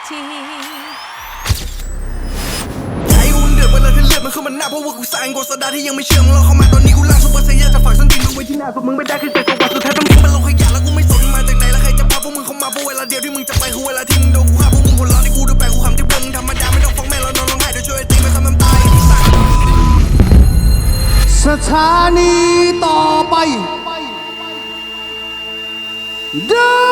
อทีไอ้อุ่นเดือดเวลาที่เลือดมันข้ามันหน้าเพราะว่ากูสร้างกฎสดาที่ยังไม่เชื่อมงรอเข้ามาตอนนี้กูล่างซุปเปอร์ไซยาจะฝากสันติมึงไว้ที่หน้าสุดมึงไม่ได้คือใจตัววัสุดท้ายต้องมึงเป็นโลกขยะแล้วกูไม่สนมาจากไหนแล้วใครจะพาพวกมึงเข้ามาเพราะเวลาเดียวที่มึงจะไปคือเวลาที่มึงโดนกูฆ่าพวกมึงหัวเราะที่กูดูแปลกกูขำที่พวกมึงธรรมดาไม่ต้องฟ้องแม่แล้วนอนร้องไห้เดี๋ยวช่วยตีมันทำน้ำตายสถานีต่อไปดว